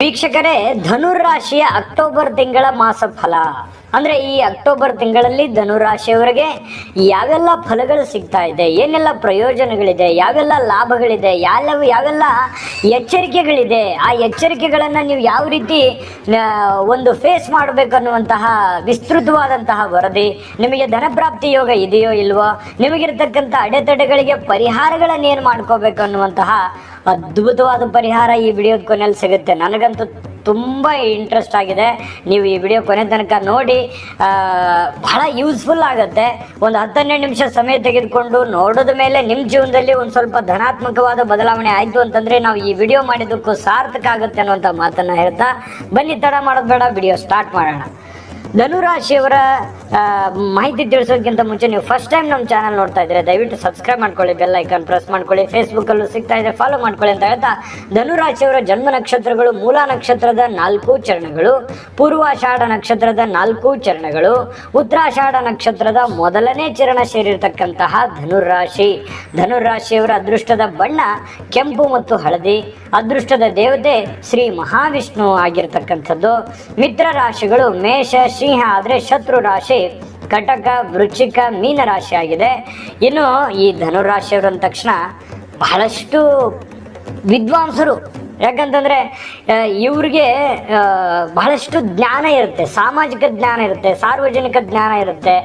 ವೀಕ್ಷಕರೇ ಧನುರಾಶಿಯ ಅಕ್ಟೋಬರ್ ತಿಂಗಳ ಮಾಸ ಫಲ ಅಂದ್ರೆ ಈ ಅಕ್ಟೋಬರ್ ತಿಂಗಳಲ್ಲಿ ಧನುರಾಶಿಯವರಿಗೆ ಯಾವೆಲ್ಲ ಫಲಗಳು ಸಿಗ್ತಾ ಇದೆ, ಏನೆಲ್ಲ ಪ್ರಯೋಜನಗಳಿದೆ, ಯಾವೆಲ್ಲ ಲಾಭಗಳಿದೆ ಯಾವೆಲ್ಲ ಯಾವೆಲ್ಲ ಎಚ್ಚರಿಕೆಗಳಿದೆ, ಆ ಎಚ್ಚರಿಕೆಗಳನ್ನ ನೀವು ಯಾವ ರೀತಿ ಒಂದು ಫೇಸ್ ಮಾಡಬೇಕನ್ನುವಂತಹ ವಿಸ್ತೃತವಾದಂತಹ ವರದಿ, ನಿಮಗೆ ಧನಪ್ರಾಪ್ತಿ ಯೋಗ ಇದೆಯೋ ಇಲ್ವೋ, ನಿಮಗಿರ್ತಕ್ಕಂಥ ಅಡೆತಡೆಗಳಿಗೆ ಪರಿಹಾರಗಳನ್ನ ಏನು ಮಾಡ್ಕೋಬೇಕು ಅನ್ನುವಂತಹ ಅದ್ಭುತವಾದ ಪರಿಹಾರ ಈ ವಿಡಿಯೋದ ಕೊನೆಯಲ್ಲಿ ಸಿಗುತ್ತೆ. ನನಗಂತೂ ತುಂಬ ಇಂಟ್ರೆಸ್ಟ್ ಆಗಿದೆ. ನೀವು ಈ ವಿಡಿಯೋ ಕೊನೆ ತನಕ ನೋಡಿ ಬಹಳ ಯೂಸ್ಫುಲ್ ಆಗುತ್ತೆ. ಒಂದು ಹತ್ತನ್ನೆರಡು ನಿಮಿಷ ಸಮಯ ತೆಗೆದುಕೊಂಡು ನೋಡೋದ ಮೇಲೆ ನಿಮ್ಮ ಜೀವನದಲ್ಲಿ ಒಂದು ಸ್ವಲ್ಪ ಧನಾತ್ಮಕವಾದ ಬದಲಾವಣೆ ಆಯಿತು ಅಂತಂದರೆ ನಾವು ಈ ವಿಡಿಯೋ ಮಾಡಿದ್ದಕ್ಕೂ ಸಾರ್ಥಕ ಆಗುತ್ತೆ ಅನ್ನುವಂಥ ಮಾತನ್ನು ಹೇಳ್ತಾ, ಬನ್ನಿ ತಡ ಮಾಡೋದು ಬೇಡ ವಿಡಿಯೋ ಸ್ಟಾರ್ಟ್ ಮಾಡೋಣ. ಧನುರಾಶಿಯವರ ಮಾಹಿತಿ ತಿಳಿಸೋದಕ್ಕಿಂತ ಮುಂಚೆ ನೀವು ಫಸ್ಟ್ ಟೈಮ್ ನಮ್ಮ ಚಾನಲ್ ನೋಡ್ತಾ ಇದ್ರೆ ದಯವಿಟ್ಟು ಸಬ್ಸ್ಕ್ರೈಬ್ ಮಾಡ್ಕೊಳ್ಳಿ ಬೆಲ್ ಐಕಾನ್ ಪ್ರೆಸ್ ಮಾಡ್ಕೊಳ್ಳಿ. ಫೇಸ್ಬುಕ್ಕಲ್ಲೂ ಸಿಗ್ತಾ ಇದೆ ಫಾಲೋ ಮಾಡ್ಕೊಳ್ಳಿ ಅಂತ ಹೇಳ್ತಾ ಧನುರಾಶಿಯವರ ಜನ್ಮ ನಕ್ಷತ್ರಗಳು, ಮೂಲ ನಕ್ಷತ್ರದ ನಾಲ್ಕು ಚರಣಗಳು, ಪೂರ್ವಾಷಾಢ ನಕ್ಷತ್ರದ ನಾಲ್ಕು ಚರಣಗಳು, ಉತ್ತರಾಷಾಢ ನಕ್ಷತ್ರದ ಮೊದಲನೇ ಚರಣ ಸೇರಿರ್ತಕ್ಕಂತಹ ಧನುರಾಶಿ ಧನುರಾಶಿಯವರ ಅದೃಷ್ಟದ ಬಣ್ಣ ಕೆಂಪು ಮತ್ತು ಹಳದಿ. ಅದೃಷ್ಟದ ದೇವತೆ ಶ್ರೀ ಮಹಾವಿಷ್ಣು ಆಗಿರ್ತಕ್ಕಂಥದ್ದು. ಮಿತ್ರ ರಾಶಿಗಳು ಮೇಷ ಸಿಂಹ ಆದರೆ ಶತ್ರು ರಾಶಿ ಕಟಕ ವೃಶ್ಚಿಕ ಮೀನ ರಾಶಿ ಆಗಿದೆ. ಇನ್ನು ಈ ಧನುರಾಶಿಯವರು ಅಂದ ತಕ್ಷಣ ಬಹಳಷ್ಟು ವಿದ್ವಾಂಸರು. ಯಾಕಂತಂದ್ರೆ ಇವ್ರಿಗೆ ಬಹಳಷ್ಟು ಜ್ಞಾನ ಇರುತ್ತೆ. ಸಾಮಾಜಿಕ ಜ್ಞಾನ ಇರುತ್ತೆ, ಸಾರ್ವಜನಿಕ ಜ್ಞಾನ ಇರುತ್ತೆ.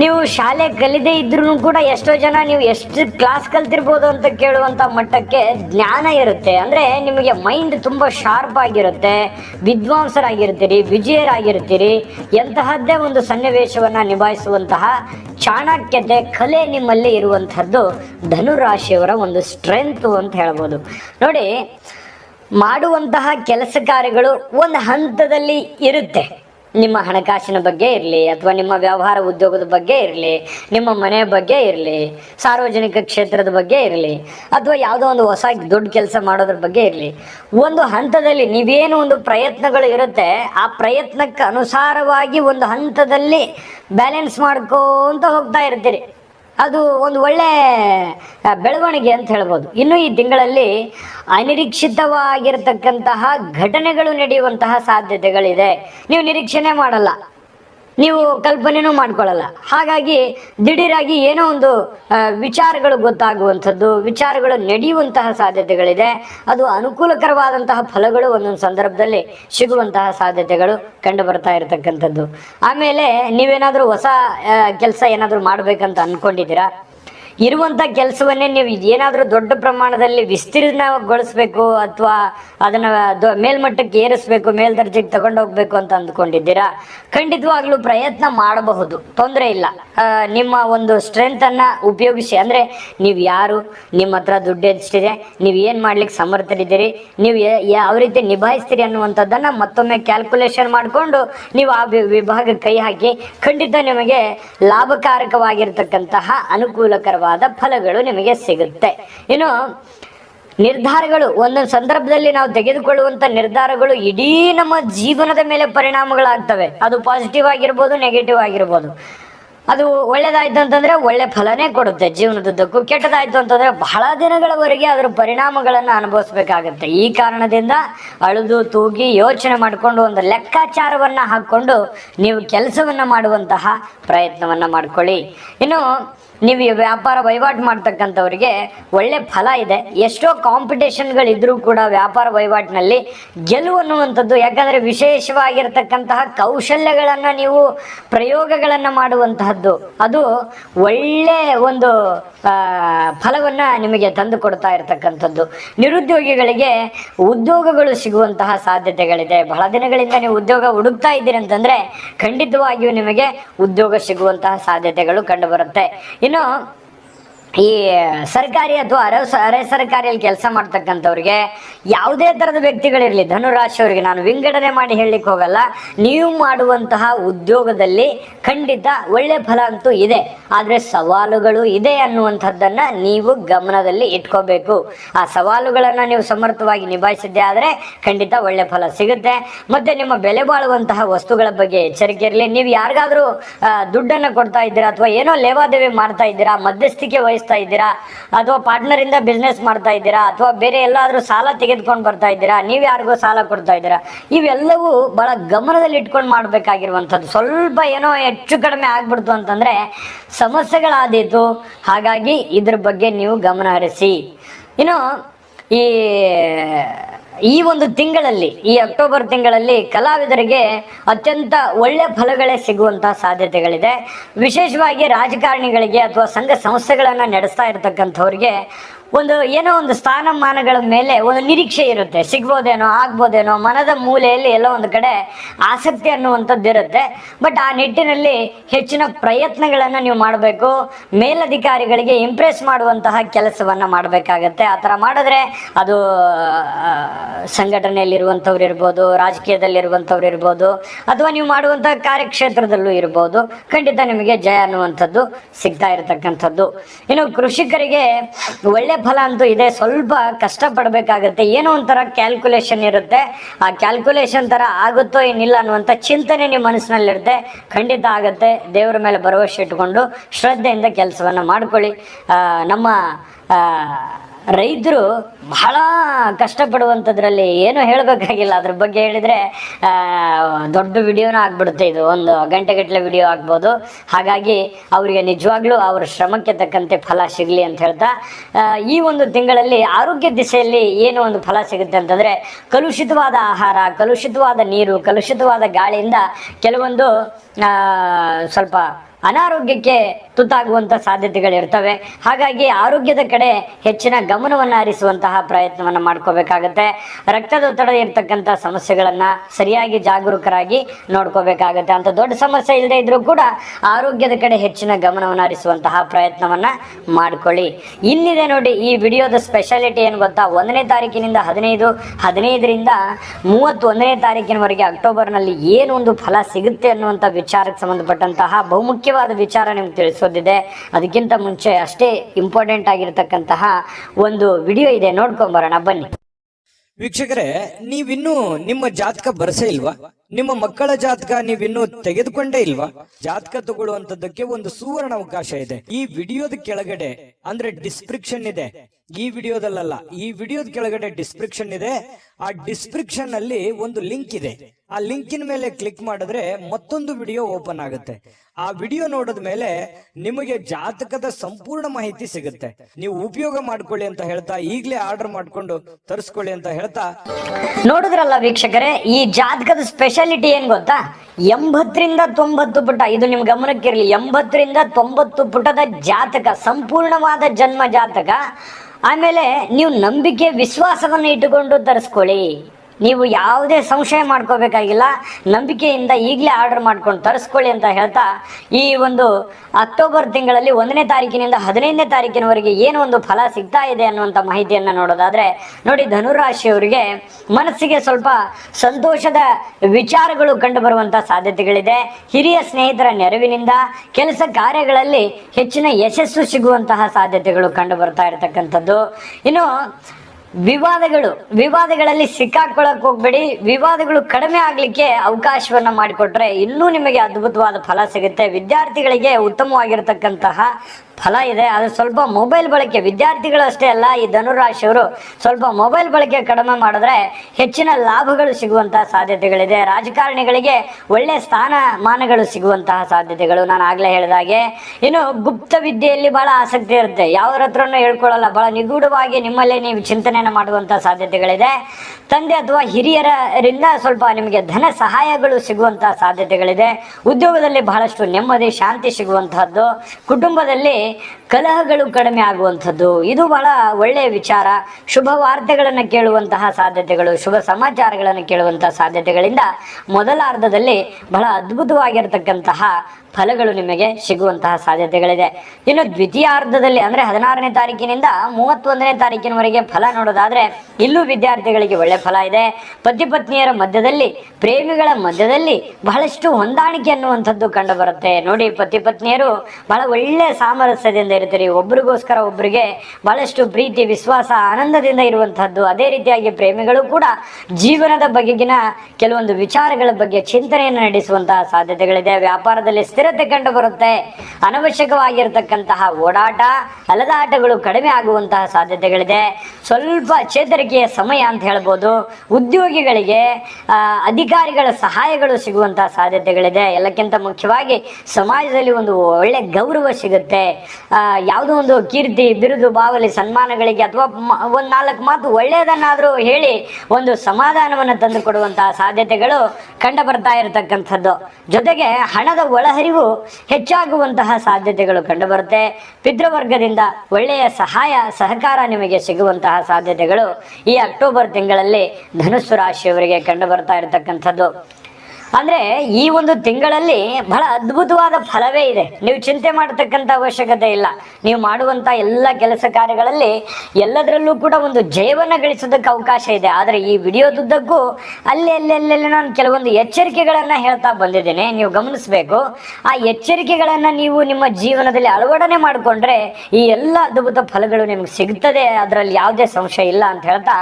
ನೀವು ಶಾಲೆ ಕಲಿದೇ ಇದ್ರೂ ಕೂಡ ಎಷ್ಟೋ ಜನ ನೀವು ಎಷ್ಟು ಕ್ಲಾಸ್ ಕಲ್ತಿರ್ಬೋದು ಅಂತ ಕೇಳುವಂತ ಮಟ್ಟಕ್ಕೆ ಜ್ಞಾನ ಇರುತ್ತೆ. ಅಂದ್ರೆ ನಿಮಗೆ ಮೈಂಡ್ ತುಂಬಾ ಶಾರ್ಪ್ ಆಗಿರುತ್ತೆ, ವಿದ್ವಾಂಸರಾಗಿರ್ತೀರಿ, ವಿಜಯರಾಗಿರ್ತೀರಿ, ಎಂತಹದ್ದೇ ಒಂದು ಸನ್ನಿವೇಶವನ್ನು ನಿಭಾಯಿಸುವಂತಹ ಚಾಣಕ್ಯತೆ, ಕಲೆ ನಿಮ್ಮಲ್ಲಿ ಇರುವಂಥದ್ದು ಧನುರಾಶಿಯವರ ಒಂದು ಸ್ಟ್ರೆಂತು ಅಂತ ಹೇಳ್ಬೋದು. ನೋಡಿ, ಮಾಡುವಂತಹ ಕೆಲಸ ಕಾರ್ಯಗಳು ಒಂದು ಹಂತದಲ್ಲಿ ಇರುತ್ತೆ. ನಿಮ್ಮ ಹಣಕಾಸಿನ ಬಗ್ಗೆ ಇರಲಿ ಅಥವಾ ನಿಮ್ಮ ವ್ಯವಹಾರ ಉದ್ಯೋಗದ ಬಗ್ಗೆ ಇರಲಿ, ನಿಮ್ಮ ಮನೆಯ ಬಗ್ಗೆ ಇರಲಿ, ಸಾರ್ವಜನಿಕ ಕ್ಷೇತ್ರದ ಬಗ್ಗೆ ಇರಲಿ, ಅಥವಾ ಯಾವುದೋ ಒಂದು ಹೊಸ ದೊಡ್ಡ ಕೆಲಸ ಮಾಡೋದ್ರ ಬಗ್ಗೆ ಇರಲಿ, ಒಂದು ಹಂತದಲ್ಲಿ ನೀವೇನು ಒಂದು ಪ್ರಯತ್ನಗಳು ಇರುತ್ತೆ, ಆ ಪ್ರಯತ್ನಕ್ಕೆ ಅನುಸಾರವಾಗಿ ಒಂದು ಹಂತದಲ್ಲಿ ಬ್ಯಾಲೆನ್ಸ್ ಮಾಡ್ಕೋತ ಹೋಗ್ತಾ ಇರ್ತೀರಿ. ಅದು ಒಂದು ಒಳ್ಳೆ ಬೆಳವಣಿಗೆ ಅಂತ ಹೇಳ್ಬೋದು. ಇನ್ನು ಈ ತಿಂಗಳಲ್ಲಿ ಅನಿರೀಕ್ಷಿತವಾಗಿರತಕ್ಕಂತಹ ಘಟನೆಗಳು ನಡೆಯುವಂತಹ ಸಾಧ್ಯತೆಗಳಿದೆ. ನೀವು ನಿರೀಕ್ಷಣೆ ಮಾಡಲ್ಲ. ನೀವು ಕಲ್ಪನೆನೂ ಮಾಡ್ಕೊಳ್ಳಲ್ಲ. ಹಾಗಾಗಿ ದಿಢೀರಾಗಿ ಏನೋ ಒಂದು ವಿಚಾರಗಳು ಗೊತ್ತಾಗುವಂಥದ್ದು, ವಿಚಾರಗಳು ನಡೆಯುವಂತಹ ಸಾಧ್ಯತೆಗಳಿದೆ. ಅದು ಅನುಕೂಲಕರವಾದಂತಹ ಫಲಗಳು ಒಂದೊಂದು ಸಂದರ್ಭದಲ್ಲಿ ಸಿಗುವಂತಹ ಸಾಧ್ಯತೆಗಳು ಕಂಡು ಬರ್ತಾ ಇರತಕ್ಕಂಥದ್ದು. ಆಮೇಲೆ ನೀವೇನಾದರೂ ಹೊಸ ಕೆಲಸ ಏನಾದರೂ ಮಾಡಬೇಕಂತ ಅನ್ಕೊಂಡಿದ್ದೀರಾ? ಇರುವಂತ ಕೆಲಸವನ್ನೇ ನೀವು ಏನಾದರೂ ದೊಡ್ಡ ಪ್ರಮಾಣದಲ್ಲಿ ವಿಸ್ತೀರ್ಣಗೊಳಿಸ್ಬೇಕು ಅಥವಾ ಅದನ್ನ ಮೇಲ್ಮಟ್ಟಕ್ಕೆ ಏರಿಸ್ಬೇಕು ಮೇಲ್ದರ್ಜೆಗೆ ತಗೊಂಡು ಹೋಗ್ಬೇಕು ಅಂತ ಅಂದ್ಕೊಂಡಿದ್ದೀರಾ? ಖಂಡಿತವಾಗ್ಲೂ ಪ್ರಯತ್ನ ಮಾಡಬಹುದು. ತೊಂದರೆ ಇಲ್ಲ. ನಿಮ್ಮ ಒಂದು ಸ್ಟ್ರೆಂತ್ ಅನ್ನ ಉಪಯೋಗಿಸಿ. ಅಂದ್ರೆ ನೀವು ಯಾರು? ನಿಮ್ಮ ಹತ್ರ ದುಡ್ಡು ಎಷ್ಟಿದೆ? ನೀವು ಏನ್ ಮಾಡ್ಲಿಕ್ಕೆ ಸಮರ್ಥರಿದ್ದೀರಿ? ನೀವು ಯಾವ ರೀತಿ ನಿಭಾಯಿಸ್ತೀರಿ ಅನ್ನುವಂಥದ್ದನ್ನ ಮತ್ತೊಮ್ಮೆ ಕ್ಯಾಲ್ಕುಲೇಷನ್ ಮಾಡಿಕೊಂಡು ನೀವು ಆ ವಿಭಾಗ ಕೈ ಹಾಕಿ ಖಂಡಿತ ನಿಮಗೆ ಲಾಭಕಾರಕವಾಗಿರ್ತಕ್ಕಂತಹ ಅನುಕೂಲಕರವಾದ ಫಲಗಳು ನಿಮಗೆ ಸಿಗುತ್ತೆ. ಇನ್ನು ನಿರ್ಧಾರಗಳು ಒಂದೊಂದು ಸಂದರ್ಭದಲ್ಲಿ ನಾವು ತೆಗೆದುಕೊಳ್ಳುವಂತ ನಿರ್ಧಾರಗಳು ಇಡೀ ನಮ್ಮ ಜೀವನದ ಮೇಲೆ ಪರಿಣಾಮಗಳಾಗ್ತವೆ. ಅದು ಪಾಸಿಟಿವ್ ಆಗಿರ್ಬೋದು ನೆಗೆಟಿವ್ ಆಗಿರ್ಬೋದು. ಅದು ಒಳ್ಳೇದಾಯ್ತು ಅಂತಂದ್ರೆ ಒಳ್ಳೆ ಫಲನೇ ಕೊಡುತ್ತೆ ಜೀವನದುದ್ದಕ್ಕೂ. ಕೆಟ್ಟದಾಯ್ತು ಅಂತಂದ್ರೆ ಬಹಳ ದಿನಗಳವರೆಗೆ ಅದರ ಪರಿಣಾಮಗಳನ್ನು ಅನುಭವಿಸ್ಬೇಕಾಗತ್ತೆ. ಈ ಕಾರಣದಿಂದ ಅಳುದು, ತೂಗಿ ಯೋಚನೆ ಮಾಡಿಕೊಂಡು ಒಂದು ಲೆಕ್ಕಾಚಾರವನ್ನ ಹಾಕ್ಕೊಂಡು ನೀವು ಕೆಲಸವನ್ನ ಮಾಡುವಂತಹ ಪ್ರಯತ್ನವನ್ನ ಮಾಡ್ಕೊಳ್ಳಿ. ಇನ್ನು ನೀವು ವ್ಯಾಪಾರ ವಹಿವಾಟು ಮಾಡ್ತಕ್ಕಂಥವ್ರಿಗೆ ಒಳ್ಳೆ ಫಲ ಇದೆ. ಎಷ್ಟೋ ಕಾಂಪಿಟೇಷನ್ಗಳಿದ್ರೂ ಕೂಡ ವ್ಯಾಪಾರ ವಹಿವಾಟಿನಲ್ಲಿ ಗೆಲುವು ಅನ್ನುವಂಥದ್ದು ಯಾಕಂದರೆ ವಿಶೇಷವಾಗಿರ್ತಕ್ಕಂತಹ ಕೌಶಲ್ಯಗಳನ್ನು ನೀವು ಪ್ರಯೋಗಗಳನ್ನು ಮಾಡುವಂತಹದ್ದು. ಅದು ಒಳ್ಳೆ ಒಂದು ಫಲವನ್ನು ನಿಮಗೆ ತಂದು ಕೊಡ್ತಾ ಇರತಕ್ಕಂಥದ್ದು. ನಿರುದ್ಯೋಗಿಗಳಿಗೆ ಉದ್ಯೋಗಗಳು ಸಿಗುವಂತಹ ಸಾಧ್ಯತೆಗಳಿದೆ. ಬಹಳ ದಿನಗಳಿಂದ ನೀವು ಉದ್ಯೋಗ ಹುಡುಕ್ತಾ ಇದ್ದೀರಿ ಅಂತಂದರೆ ಖಂಡಿತವಾಗಿಯೂ ನಿಮಗೆ ಉದ್ಯೋಗ ಸಿಗುವಂತಹ ಸಾಧ್ಯತೆಗಳು ಕಂಡು ಬರುತ್ತೆ. ಇನ್ನು ಈ ಸರ್ಕಾರಿ ಅಥವಾ ಅರೆ ಅರೆ ಸರ್ಕಾರಿಯಲ್ಲಿ ಕೆಲಸ ಮಾಡ್ತಕ್ಕಂಥವ್ರಿಗೆ ಯಾವುದೇ ಥರದ ವ್ಯಕ್ತಿಗಳಿರಲಿ ಧನುರಾಶಿಯವರಿಗೆ ನಾನು ವಿಂಗಡಣೆ ಮಾಡಿ ಹೇಳಲಿಕ್ಕೆ ಹೋಗಲ್ಲ. ನೀವು ಮಾಡುವಂತಹ ಉದ್ಯೋಗದಲ್ಲಿ ಖಂಡಿತ ಒಳ್ಳೆ ಫಲ ಅಂತೂ ಇದೆ. ಆದರೆ ಸವಾಲುಗಳು ಇದೆ ಅನ್ನುವಂಥದ್ದನ್ನು ನೀವು ಗಮನದಲ್ಲಿ ಇಟ್ಕೋಬೇಕು. ಆ ಸವಾಲುಗಳನ್ನು ನೀವು ಸಮರ್ಥವಾಗಿ ನಿಭಾಯಿಸಿದ್ದೆ ಆದರೆ ಖಂಡಿತ ಒಳ್ಳೆ ಫಲ ಸಿಗುತ್ತೆ. ಮತ್ತೆ ನಿಮ್ಮ ಬೆಲೆ ಬಾಳುವಂತಹ ವಸ್ತುಗಳ ಬಗ್ಗೆ ಎಚ್ಚರಿಕೆ ಇರಲಿ. ನೀವು ಯಾರಿಗಾದರೂ ದುಡ್ಡನ್ನು ಕೊಡ್ತಾ ಇದ್ದೀರಾ ಅಥವಾ ಏನೋ ಲೇವಾದೇವಿ ಮಾಡ್ತಾ ಇದ್ದೀರಾ, ಮಧ್ಯಸ್ಥಿಕೆ ವಹಿಸ್ತಾ ಇದ್ದೀರಾ? ಅಥವಾ ಪಾರ್ಟ್ನರ್ ಇಂದ ಬಿಸ್ನೆಸ್ ಮಾಡ್ತಾ ಇದ್ದೀರಾ? ಅಥವಾ ಬೇರೆ ಎಲ್ಲಾದ್ರೂ ಸಾಲ ತೆಗೆದುಕೊಂಡು ಬರ್ತಾ ಇದ್ದೀರಾ? ನೀವು ಯಾರಿಗೋ ಸಾಲ ಕೊಡ್ತಾ ಇದ್ದೀರಾ? ಇವೆಲ್ಲವೂ ಬಹಳ ಗಮನದಲ್ಲಿ ಇಟ್ಕೊಂಡು ಮಾಡ್ಬೇಕಾಗಿರುವಂಥದ್ದು. ಸ್ವಲ್ಪ ಏನೋ ಹೆಚ್ಚು ಕಡಿಮೆ ಆಗ್ಬಿಡ್ತು ಅಂತಂದ್ರೆ ಸಮಸ್ಯೆಗಳಾದೀತು. ಹಾಗಾಗಿ ಇದ್ರ ಬಗ್ಗೆ ನೀವು ಗಮನ ಹರಿಸಿ. ಇನ್ನು ಈ ಈ ಒಂದು ತಿಂಗಳಲ್ಲಿ, ಈ ಅಕ್ಟೋಬರ್ ತಿಂಗಳಲ್ಲಿ ಕಲಾವಿದರಿಗೆ ಅತ್ಯಂತ ಒಳ್ಳೆ ಫಲಗಳೇ ಸಿಗುವಂತಹ ಸಾಧ್ಯತೆಗಳಿದೆ. ವಿಶೇಷವಾಗಿ ರಾಜಕಾರಣಿಗಳಿಗೆ ಅಥವಾ ಸಂಘ ಸಂಸ್ಥೆಗಳನ್ನ ನಡೆಸ್ತಾ ಇರತಕ್ಕಂಥವ್ರಿಗೆ ಒಂದು ಏನೋ ಒಂದು ಸ್ಥಾನಮಾನಗಳ ಮೇಲೆ ಒಂದು ನಿರೀಕ್ಷೆ ಇರುತ್ತೆ. ಸಿಗ್ಬೋದೇನೋ, ಆಗ್ಬೋದೇನೋ, ಮನದ ಮೂಲೆಯಲ್ಲಿ ಎಲ್ಲೋ ಒಂದು ಕಡೆ ಆಸಕ್ತಿ ಅನ್ನುವಂಥದ್ದು ಇರುತ್ತೆ. ಬಟ್ ಆ ನಿಟ್ಟಿನಲ್ಲಿ ಹೆಚ್ಚಿನ ಪ್ರಯತ್ನಗಳನ್ನು ನೀವು ಮಾಡಬೇಕು. ಮೇಲಧಿಕಾರಿಗಳಿಗೆ ಇಂಪ್ರೆಸ್ ಮಾಡುವಂತಹ ಕೆಲಸವನ್ನ ಮಾಡಬೇಕಾಗತ್ತೆ. ಆ ಥರ ಮಾಡಿದ್ರೆ ಅದು ಸಂಘಟನೆಯಲ್ಲಿರುವಂಥವ್ರು ಇರ್ಬೋದು, ರಾಜಕೀಯದಲ್ಲಿರುವಂಥವ್ರು ಇರ್ಬೋದು, ಅಥವಾ ನೀವು ಮಾಡುವಂತಹ ಕಾರ್ಯಕ್ಷೇತ್ರದಲ್ಲೂ ಇರ್ಬೋದು. ಖಂಡಿತ ನಿಮಗೆ ಜಯ ಅನ್ನುವಂಥದ್ದು ಸಿಗ್ತಾ ಇರತಕ್ಕಂಥದ್ದು. ಇನ್ನು ಕೃಷಿಕರಿಗೆ ಒಳ್ಳೆ ಫಲ ಅಂತೂ ಇದೆ. ಸ್ವಲ್ಪ ಕಷ್ಟ ಪಡಬೇಕಾಗತ್ತೆ ಏನೋ ಒಂಥರ ಕ್ಯಾಲ್ಕುಲೇಷನ್ ಇರುತ್ತೆ. ಆ ಕ್ಯಾಲ್ಕುಲೇಷನ್ ತರ ಆಗುತ್ತೋ ಏನಿಲ್ಲ ಅನ್ನುವಂಥ ಚಿಂತನೆ ನಿಮ್ಮ ಮನಸ್ಸಿನಲ್ಲಿರುತ್ತೆ. ಖಂಡಿತ ಆಗುತ್ತೆ. ದೇವರ ಮೇಲೆ ಭರವಸೆ ಇಟ್ಕೊಂಡು ಶ್ರದ್ಧೆಯಿಂದ ಕೆಲಸವನ್ನು ಮಾಡ್ಕೊಳ್ಳಿ. ನಮ್ಮ ರೈತರು ಬಹಳ ಕಷ್ಟಪಡುವಂಥದ್ರಲ್ಲಿ ಏನು ಹೇಳಬೇಕಾಗಿಲ್ಲ. ಅದ್ರ ಬಗ್ಗೆ ಹೇಳಿದ್ರೆ ದೊಡ್ಡ ವಿಡಿಯೋನ ಆಗ್ಬಿಡುತ್ತೆ ಇದು. ಒಂದು ಗಂಟೆಗಟ್ಟಲೆ ವಿಡಿಯೋ ಆಗ್ಬೋದು. ಹಾಗಾಗಿ ಅವರಿಗೆ ನಿಜವಾಗ್ಲೂ ಅವರ ಶ್ರಮಕ್ಕೆ ತಕ್ಕಂತೆ ಫಲ ಸಿಗಲಿ ಅಂತ ಹೇಳ್ತಾ ಈ ಒಂದು ತಿಂಗಳಲ್ಲಿ ಆರೋಗ್ಯ ದಿಸೆಯಲ್ಲಿ ಏನು ಒಂದು ಫಲ ಸಿಗುತ್ತೆ ಅಂತಂದರೆ, ಕಲುಷಿತವಾದ ಆಹಾರ, ಕಲುಷಿತವಾದ ನೀರು, ಕಲುಷಿತವಾದ ಗಾಳಿಯಿಂದ ಕೆಲವೊಂದು ಸ್ವಲ್ಪ ಅನಾರೋಗ್ಯಕ್ಕೆ ತುತ್ತಾಗುವಂಥ ಸಾಧ್ಯತೆಗಳಿರ್ತವೆ. ಹಾಗಾಗಿ ಆರೋಗ್ಯದ ಕಡೆ ಹೆಚ್ಚಿನ ಗಮನವನ್ನು ಹರಿಸುವಂತಹ ಪ್ರಯತ್ನವನ್ನು ಮಾಡ್ಕೋಬೇಕಾಗತ್ತೆ. ರಕ್ತದೊತ್ತಡ ಇರ್ತಕ್ಕಂಥ ಸಮಸ್ಯೆಗಳನ್ನ ಸರಿಯಾಗಿ ಜಾಗರೂಕರಾಗಿ ನೋಡ್ಕೋಬೇಕಾಗತ್ತೆ. ಅಂತ ದೊಡ್ಡ ಸಮಸ್ಯೆ ಇಲ್ಲದೆ ಇದ್ರೂ ಕೂಡ ಆರೋಗ್ಯದ ಕಡೆ ಹೆಚ್ಚಿನ ಗಮನವನ್ನು ಹರಿಸುವಂತಹ ಪ್ರಯತ್ನವನ್ನ ಮಾಡ್ಕೊಳ್ಳಿ. ಇಲ್ಲಿದೆ ನೋಡಿ ಈ ವಿಡಿಯೋದ ಸ್ಪೆಷಾಲಿಟಿ ಏನು ಗೊತ್ತಾ? ಒಂದನೇ ತಾರೀಕಿನಿಂದ ಹದಿನೈದು, ಹದಿನೈದರಿಂದ ಮೂವತ್ತೊಂದನೇ ತಾರೀಕಿನವರೆಗೆ ಅಕ್ಟೋಬರ್ನಲ್ಲಿ ಏನೊಂದು ಫಲ ಸಿಗುತ್ತೆ ಅನ್ನುವಂಥ ವಿಚಾರಕ್ಕೆ ಸಂಬಂಧಪಟ್ಟಂತಹ ಬಹುಮುಖ್ಯವಾದ ವಿಚಾರ ನಿಮ್ಗೆ ತಿಳಿಸೋದಿದೆ ಅದಕ್ಕಿಂತ ಮುಂಚೆ ಅಷ್ಟೇ ಇಂಪಾರ್ಟೆಂಟ್ ಆಗಿರತಕ್ಕಂತಹ ಒಂದು ವಿಡಿಯೋ ಇದೆ. ನೋಡ್ಕೊಂಬರೋಣ, ಬನ್ನಿ. ವೀಕ್ಷಕರೇ, ನೀವಿನ್ನೂ ನಿಮ್ಮ ಜಾತಕ ಬರಸೇ ಇಲ್ವಾ? ನಿಮ್ಮ ಮಕ್ಕಳ ಜಾತಕ ನೀವಿನ್ನು ತೆಗೆದುಕೊಂಡೇ ಇಲ್ವಾ? ಜಾತಕ ತಗೊಳ್ಳುವಂತದ್ದಕ್ಕೆ ಒಂದು ಸುವರ್ಣ ಅವಕಾಶ ಇದೆ. ಈ ವಿಡಿಯೋದ ಕೆಳಗಡೆ, ಅಂದ್ರೆ ಡಿಸ್ಕ್ರಿಪ್ಷನ್ ಇದೆ ಈ ವಿಡಿಯೋದಲ್ಲ ಈ ವಿಡಿಯೋದ ಕೆಳಗಡೆ ಡಿಸ್ಕ್ರಿಪ್ಷನ್ ಇದೆ. ಆ ಡಿಸ್ಕ್ರಿಪ್ಷನ್ ಅಲ್ಲಿ ಒಂದು ಲಿಂಕ್ ಇದೆ. ಆ ಲಿಂಕಿನ ಮೇಲೆ ಕ್ಲಿಕ್ ಮಾಡಿದ್ರೆ ಮತ್ತೊಂದು ವಿಡಿಯೋ ಓಪನ್ ಆಗುತ್ತೆ. ಆ ವಿಡಿಯೋ ನೋಡಿದ ಮೇಲೆ ನಿಮಗೆ ಜಾತಕದ ಸಂಪೂರ್ಣ ಮಾಹಿತಿ ಸಿಗುತ್ತೆ. ನೀವು ಉಪಯೋಗ ಮಾಡ್ಕೊಳ್ಳಿ ಅಂತ ಹೇಳ್ತಾ, ಈಗಲೇ ಆರ್ಡರ್ ಮಾಡ್ಕೊಂಡು ತರಿಸ್ಕೊಳ್ಳಿ ಅಂತ ಹೇಳ್ತಾ. ನೋಡಿದ್ರಲ್ಲ ವೀಕ್ಷಕರೇ, ಈ ಜಾತಕದ ಸ್ಪೆಷಾಲಿಟಿ ಏನ್ ಗೊತ್ತಾ? ಎಂಬತ್ತರಿಂದ ತೊಂಬತ್ತು ಪುಟ, ಇದು ನಿಮ್ ಗಮನಕ್ಕಿರಲಿ, ಎಂಬತ್ತರಿಂದ ತೊಂಬತ್ತು ಪುಟದ ಜಾತಕ, ಸಂಪೂರ್ಣವಾದ ಜನ್ಮ ಜಾತಕ. ಆಮೇಲೆ ನೀವು ನಂಬಿಕೆ ವಿಶ್ವಾಸವನ್ನು ಇಟ್ಟುಕೊಂಡು ತರಿಸ್ಕೊಳ್ಳಿ ನೀವು ಯಾವುದೇ ಸಂಶಯ ಮಾಡ್ಕೋಬೇಕಾಗಿಲ್ಲ, ನಂಬಿಕೆಯಿಂದ ಈಗಲೇ ಆರ್ಡರ್ ಮಾಡ್ಕೊಂಡು ತರಿಸ್ಕೊಳ್ಳಿ ಅಂತ ಹೇಳ್ತಾ, ಈ ಒಂದು ಅಕ್ಟೋಬರ್ ತಿಂಗಳಲ್ಲಿ ಒಂದನೇ ತಾರೀಕಿನಿಂದ ಹದಿನೈದನೇ ತಾರೀಕಿನವರೆಗೆ ಏನು ಒಂದು ಫಲ ಸಿಗ್ತಾ ಇದೆ ಅನ್ನುವಂಥ ಮಾಹಿತಿಯನ್ನು ನೋಡೋದಾದರೆ, ನೋಡಿ ಧನುರಾಶಿಯವರಿಗೆ ಮನಸ್ಸಿಗೆ ಸ್ವಲ್ಪ ಸಂತೋಷದ ವಿಚಾರಗಳು ಕಂಡು ಬರುವಂಥ ಸಾಧ್ಯತೆಗಳಿದೆ. ಹಿರಿಯ ಸ್ನೇಹಿತರ ನೆರವಿನಿಂದ ಕೆಲಸ ಕಾರ್ಯಗಳಲ್ಲಿ ಹೆಚ್ಚಿನ ಯಶಸ್ಸು ಸಿಗುವಂತಹ ಸಾಧ್ಯತೆಗಳು ಕಂಡು ಬರ್ತಾ ಇರತಕ್ಕಂಥದ್ದು. ಇನ್ನು ವಿವಾದಗಳು, ವಿವಾದಗಳಲ್ಲಿ ಸಿಕ್ಕಾಕೊಳ್ಳಕ್ ಹೋಗ್ಬೇಡಿ. ವಿವಾದಗಳು ಕಡಿಮೆ ಆಗ್ಲಿಕ್ಕೆ ಅವಕಾಶವನ್ನ ಮಾಡಿಕೊಟ್ರೆ ಇನ್ನೂ ನಿಮಗೆ ಅದ್ಭುತವಾದ ಫಲ ಸಿಗುತ್ತೆ. ವಿದ್ಯಾರ್ಥಿಗಳಿಗೆ ಉತ್ತಮವಾಗಿರತಕ್ಕಂತಹ ಫಲ ಇದೆ. ಅದು ಸ್ವಲ್ಪ ಮೊಬೈಲ್ ಬಳಕೆ, ವಿದ್ಯಾರ್ಥಿಗಳು ಅಷ್ಟೇ ಅಲ್ಲ, ಈ ಧನುರಾಶಿಯವರು ಸ್ವಲ್ಪ ಮೊಬೈಲ್ ಬಳಕೆ ಕಡಿಮೆ ಮಾಡಿದ್ರೆ ಹೆಚ್ಚಿನ ಲಾಭಗಳು ಸಿಗುವಂತಹ ಸಾಧ್ಯತೆಗಳಿದೆ. ರಾಜಕಾರಣಿಗಳಿಗೆ ಒಳ್ಳೆ ಸ್ಥಾನಮಾನಗಳು ಸಿಗುವಂತಹ ಸಾಧ್ಯತೆಗಳು. ನಾನು ಆಗ್ಲೇ ಹೇಳಿದಾಗೆ ಇನ್ನು ಗುಪ್ತ ವಿದ್ಯೆಯಲ್ಲಿ ಬಹಳ ಆಸಕ್ತಿ ಇರುತ್ತೆ. ಯಾವ್ರ ಹತ್ರನೂ ಹೇಳ್ಕೊಳ್ಳಲ್ಲ. ಬಹಳ ನಿಗೂಢವಾಗಿ ನಿಮ್ಮಲ್ಲೇ ನೀವು ಚಿಂತನೆಯನ್ನು ಮಾಡುವಂತಹ ಸಾಧ್ಯತೆಗಳಿದೆ. ತಂದೆ ಅಥವಾ ಹಿರಿಯರಿಂದ ಸ್ವಲ್ಪ ನಿಮಗೆ ಧನ ಸಹಾಯಗಳು ಸಿಗುವಂತಹ ಸಾಧ್ಯತೆಗಳಿದೆ. ಉದ್ಯೋಗದಲ್ಲಿ ಬಹಳಷ್ಟು ನೆಮ್ಮದಿ, ಶಾಂತಿ ಸಿಗುವಂತಹದ್ದು. ಕುಟುಂಬದಲ್ಲಿ ಕಲಹಗಳು ಕಡಿಮೆ ಆಗುವಂಥದ್ದು ಇದು ಬಹಳ ಒಳ್ಳೆಯ ವಿಚಾರ. ಶುಭ ವಾರ್ತೆಗಳನ್ನು ಕೇಳುವಂತಹ ಸಾಧ್ಯತೆಗಳು, ಶುಭ ಸಮಾಚಾರಗಳನ್ನು ಕೇಳುವಂತಹ ಸಾಧ್ಯತೆಗಳಿಂದ ಮೊದಲ ಅರ್ಧದಲ್ಲಿ ಬಹಳ ಅದ್ಭುತವಾಗಿರತಕ್ಕಂತಹ ಫಲಗಳು ನಿಮಗೆ ಸಿಗುವಂತಹ ಸಾಧ್ಯತೆಗಳಿದೆ. ಇನ್ನು ದ್ವಿತೀಯಾರ್ಧದಲ್ಲಿ ಅಂದ್ರೆ ಹದಿನಾರನೇ ತಾರೀಕಿನಿಂದ ಮೂವತ್ತೊಂದನೇ ತಾರೀಕಿನವರೆಗೆ ಫಲ ನೋಡೋದು ನೋಡೋದಾದ್ರೆ ಇಲ್ಲೂ ವಿದ್ಯಾರ್ಥಿಗಳಿಗೆ ಒಳ್ಳೆ ಫಲ ಇದೆ. ಪತಿ ಪತ್ನಿಯರ ಮಧ್ಯದಲ್ಲಿ, ಪ್ರೇಮಿಗಳ ಮಧ್ಯದಲ್ಲಿ ಬಹಳಷ್ಟು ಹೊಂದಾಣಿಕೆ ಅನ್ನುವಂಥದ್ದು ಕಂಡು ಬರುತ್ತೆ. ನೋಡಿ ಪತಿ ಪತ್ನಿಯರು ಬಹಳ ಒಳ್ಳೆ ಸಾಮರಸ್ಯದಿಂದ ಇರ್ತೀರಿ. ಒಬ್ರಿಗೋಸ್ಕರ ಒಬ್ಬರಿಗೆ ಬಹಳಷ್ಟು ಪ್ರೀತಿ, ವಿಶ್ವಾಸ, ಆನಂದದಿಂದ ಇರುವಂತಹದ್ದು ಅದೇ ರೀತಿಯಾಗಿ ಪ್ರೇಮಿಗಳು ಕೂಡ ಜೀವನದ ಬಗೆಗಿನ ಕೆಲವೊಂದು ವಿಚಾರಗಳ ಬಗ್ಗೆ ಚಿಂತನೆಯನ್ನು ನಡೆಸುವಂತಹ ಸಾಧ್ಯತೆಗಳಿದೆ. ವ್ಯಾಪಾರದಲ್ಲಿ ಸ್ಥಿರತೆ ಕಂಡು ಬರುತ್ತೆ. ಅನವಶ್ಯಕವಾಗಿರ್ತಕ್ಕಂತಹ ಓಡಾಟ ಅಲದಾಟಗಳು ಕಡಿಮೆ ಆಗುವಂತಹ ಸಾಧ್ಯತೆಗಳಿದೆ. ಸ್ವಲ್ಪ ಚೇತರಿಕೆಯ ಸಮಯ ಅಂತ ಹೇಳ್ಬೋದು. ಉದ್ಯೋಗಿಗಳಿಗೆ ಅಧಿಕಾರಿಗಳ ಸಹಾಯಗಳು ಸಿಗುವಂತಹ ಸಾಧ್ಯತೆಗಳಿದೆ. ಎಲ್ಲಕ್ಕಿಂತ ಮುಖ್ಯವಾಗಿ ಸಮಾಜದಲ್ಲಿ ಒಂದು ಒಳ್ಳೆ ಗೌರವ ಸಿಗುತ್ತೆ. ಯಾವುದೋ ಒಂದು ಕೀರ್ತಿ, ಬಿರುದು, ಬಾವಲಿ, ಸನ್ಮಾನಗಳಿಗೆ ಅಥವಾ ಒಂದ್ ನಾಲ್ಕು ಮಾತು ಒಳ್ಳೆಯದನ್ನಾದರೂ ಹೇಳಿ ಒಂದು ಸಮಾಧಾನವನ್ನು ತಂದು ಕೊಡುವಂತಹ ಸಾಧ್ಯತೆಗಳು ಕಂಡು ಬರ್ತಾ ಇರತಕ್ಕಂಥದ್ದು. ಜೊತೆಗೆ ಹಣದ ಒಳಹರಿವು ಹೆಚ್ಚಾಗುವಂತಹ ಸಾಧ್ಯತೆಗಳು ಕಂಡುಬರುತ್ತೆ ಪಿತೃವರ್ಗದಿಂದ ಒಳ್ಳೆಯ ಸಹಾಯ, ಸಹಕಾರ ನಿಮಗೆ ಸಿಗುವಂತಹ ಸಾಧ್ಯತೆಗಳು ಈ ಅಕ್ಟೋಬರ್ ತಿಂಗಳಲ್ಲಿ ಧನುಸ್ಸು ರಾಶಿಯವರಿಗೆ ಕಂಡು ಬರ್ತಾ ಇರತಕ್ಕಂಥದ್ದು. ಅಂದ್ರೆ ಈ ಒಂದು ತಿಂಗಳಲ್ಲಿ ಬಹಳ ಅದ್ಭುತವಾದ ಫಲವೇ ಇದೆ. ನೀವು ಚಿಂತೆ ಮಾಡತಕ್ಕಂತ ಅವಶ್ಯಕತೆ ಇಲ್ಲ. ನೀವು ಮಾಡುವಂತ ಎಲ್ಲ ಕೆಲಸ ಕಾರ್ಯಗಳಲ್ಲಿ ಎಲ್ಲದರಲ್ಲೂ ಕೂಡ ಒಂದು ಜಯವನ್ನ ಗಳಿಸೋದಕ್ಕೆ ಅವಕಾಶ ಇದೆ. ಆದರೆ ಈ ವಿಡಿಯೋದುದ್ದಕ್ಕೂ ಅಲ್ಲಿ ಅಲ್ಲಿ ಅಲ್ಲೆಲ್ಲಿ ನಾನು ಕೆಲವೊಂದು ಎಚ್ಚರಿಕೆಗಳನ್ನ ಹೇಳ್ತಾ ಬಂದಿದ್ದೇನೆ. ನೀವು ಗಮನಿಸಬೇಕು. ಆ ಎಚ್ಚರಿಕೆಗಳನ್ನ ನೀವು ನಿಮ್ಮ ಜೀವನದಲ್ಲಿ ಅಳವಡನೆ ಮಾಡಿಕೊಂಡ್ರೆ ಈ ಎಲ್ಲ ಅದ್ಭುತ ಫಲಗಳು ನಿಮ್ಗೆ ಸಿಗ್ತದೆ. ಅದರಲ್ಲಿ ಯಾವುದೇ ಸಂಶಯ ಇಲ್ಲ ಅಂತ ಹೇಳ್ತಾ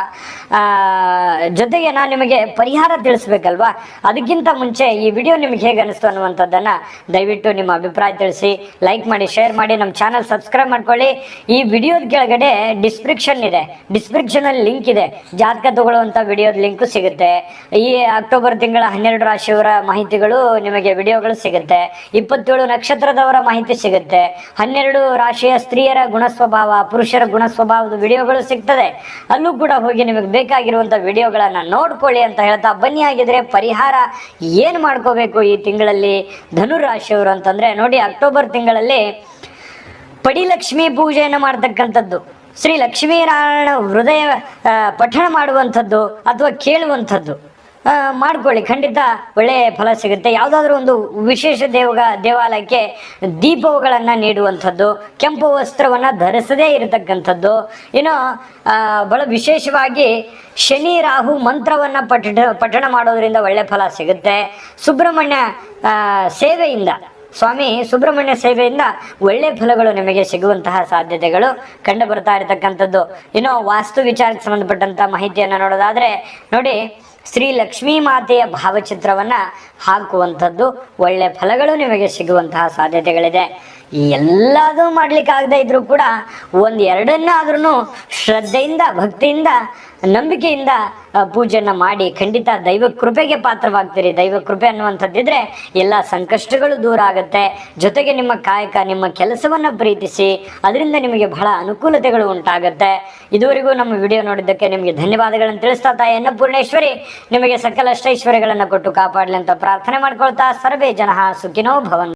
ಜೊತೆಗೆ ನಾನು ನಿಮಗೆ ಪರಿಹಾರ ತಿಳಿಸ್ಬೇಕಲ್ವಾ? ಅದಕ್ಕಿಂತ ಮುಂಚೆ ಈ ವಿಡಿಯೋ ನಿಮ್ಗೆ ಹೇಗೆ ಅನಿಸ್ತು ಅನ್ನುವಂಥದ್ದನ್ನು ದಯವಿಟ್ಟು ನಿಮ್ಮ ಅಭಿಪ್ರಾಯ ತಿಳಿಸಿ ಲೈಕ್ ಮಾಡಿ ಶೇರ್ ಮಾಡಿ, ನಮ್ಮ ಚಾನಲ್ ಸಬ್ಸ್ಕ್ರೈಬ್ ಮಾಡ್ಕೊಳ್ಳಿ. ಈ ವಿಡಿಯೋದ ಕೆಳಗಡೆ ಡಿಸ್ಕ್ರಿಪ್ಷನ್ ಇದೆ. ಡಿಸ್ಕ್ರಿಪ್ಷನ್ ಅಲ್ಲಿ ಲಿಂಕ್ ಇದೆ. ಜಾತಕ ತಗೊಳ್ಳುವಂಥ ವಿಡಿಯೋದ ಲಿಂಕ್ ಸಿಗುತ್ತೆ. ಈ ಅಕ್ಟೋಬರ್ ತಿಂಗಳ ಹನ್ನೆರಡು ರಾಶಿಯವರ ಮಾಹಿತಿಗಳು ನಿಮಗೆ ವಿಡಿಯೋಗಳು ಸಿಗುತ್ತೆ. ಇಪ್ಪತ್ತೇಳು ನಕ್ಷತ್ರದವರ ಮಾಹಿತಿ ಸಿಗುತ್ತೆ. ಹನ್ನೆರಡು ರಾಶಿಯ ಸ್ತ್ರೀಯರ ಗುಣ ಸ್ವಭಾವ ಪುರುಷರ ಗುಣ ಸ್ವಭಾವದ ವಿಡಿಯೋಗಳು ಸಿಗ್ತದೆ. ಅಲ್ಲೂ ಕೂಡ ಹೋಗಿ ನಿಮಗೆ ಬೇಕಾಗಿರುವಂತ ವಿಡಿಯೋಗಳನ್ನು ನೋಡ್ಕೊಳ್ಳಿ ಅಂತ ಹೇಳ್ತಾ ಬನ್ನಿ. ಆಗಿದ್ರೆ ಪರಿಹಾರ ಏನು ಮಾಡ್ಕೋಬೇಕು ಈ ತಿಂಗಳಲ್ಲಿ ಧನುರಾಶಿಯವರು ಅಂತಂದ್ರೆ ನೋಡಿ ಅಕ್ಟೋಬರ್ ತಿಂಗಳಲ್ಲಿ ಪಡಿಲಕ್ಷ್ಮಿ ಪೂಜೆಯನ್ನು ಮಾಡ್ತಕ್ಕಂಥದ್ದು, ಶ್ರೀ ಲಕ್ಷ್ಮೀನಾರಾಯಣ ಹೃದಯ ಪಠಣ ಮಾಡುವಂಥದ್ದು ಅಥವಾ ಕೇಳುವಂಥದ್ದು. ಮಾಡ್ಕೊಳ್ಳಿ. ಖಂಡಿತ ಒಳ್ಳೆಯ ಫಲ ಸಿಗುತ್ತೆ. ಯಾವುದಾದ್ರೂ ಒಂದು ವಿಶೇಷ ದೇವಗ, ದೇವಾಲಯಕ್ಕೆ ದೀಪಗಳನ್ನು ನೀಡುವಂಥದ್ದು, ಕೆಂಪು ವಸ್ತ್ರವನ್ನು ಧರಿಸದೇ ಇರತಕ್ಕಂಥದ್ದು. ಇನ್ನು ಬಹಳ ವಿಶೇಷವಾಗಿ ಶನಿ, ರಾಹು ಮಂತ್ರವನ್ನು ಪಠಣ ಪಠಣ ಮಾಡೋದರಿಂದ ಒಳ್ಳೆ ಫಲ ಸಿಗುತ್ತೆ. ಸುಬ್ರಹ್ಮಣ್ಯ ಸೇವೆಯಿಂದ, ಸ್ವಾಮಿ ಸುಬ್ರಹ್ಮಣ್ಯ ಸೇವೆಯಿಂದ ಒಳ್ಳೆ ಫಲಗಳು ನಿಮಗೆ ಸಿಗುವಂತಹ ಸಾಧ್ಯತೆಗಳು ಕಂಡು ಬರ್ತಾ ಇರತಕ್ಕಂಥದ್ದು. ಇನ್ನು ವಾಸ್ತು ವಿಚಾರಕ್ಕೆ ಸಂಬಂಧಪಟ್ಟಂತ ಮಾಹಿತಿಯನ್ನು ನೋಡೋದಾದ್ರೆ, ನೋಡಿ ಶ್ರೀ ಲಕ್ಷ್ಮೀ ಮಾತೆಯ ಭಾವಚಿತ್ರವನ್ನ ಹಾಕುವಂಥದ್ದು ಒಳ್ಳೆ ಫಲಗಳು ನಿಮಗೆ ಸಿಗುವಂತಹ ಸಾಧ್ಯತೆಗಳಿದೆ. ಎಲ್ಲದೂ ಆಗದೆ ಇದ್ರೂ ಕೂಡ ಒಂದ್ ಎರಡನ್ನಾದ್ರೂ ಶ್ರದ್ಧೆಯಿಂದ, ಭಕ್ತಿಯಿಂದ, ನಂಬಿಕೆಯಿಂದ ಪೂಜೆನ ಮಾಡಿ ಖಂಡಿತ ದೈವ ಕೃಪೆಗೆ ಪಾತ್ರವಾಗ್ತೀರಿ. ದೈವ ಕೃಪೆ ಅನ್ನುವಂಥದ್ದಿದ್ರೆ ಎಲ್ಲ ಸಂಕಷ್ಟಗಳು ದೂರ ಆಗುತ್ತೆ. ಜೊತೆಗೆ ನಿಮ್ಮ ಕಾಯಕ, ನಿಮ್ಮ ಕೆಲಸವನ್ನು ಪ್ರೀತಿಸಿ ಅದರಿಂದ ನಿಮಗೆ ಬಹಳ ಅನುಕೂಲತೆಗಳು ಉಂಟಾಗುತ್ತೆ. ಇದುವರೆಗೂ ನಮ್ಮ ವಿಡಿಯೋ ನೋಡಿದ್ದಕ್ಕೆ ನಿಮಗೆ ಧನ್ಯವಾದಗಳನ್ನು ತಿಳಿಸ್ತಾ ತಾಯಿ ಅನ್ನಪೂರ್ಣೇಶ್ವರಿ ನಿಮಗೆ ಸಕಲ ಅಷ್ಟೈಶ್ವರ್ಯಗಳನ್ನು ಕೊಟ್ಟು ಕಾಪಾಡಲಿ ಅಂತ ಪ್ರಾರ್ಥನೆ ಮಾಡ್ಕೊಳ್ತಾ ಸರ್ವೇ ಜನ ಸುಖಿನೋ ಭವನ್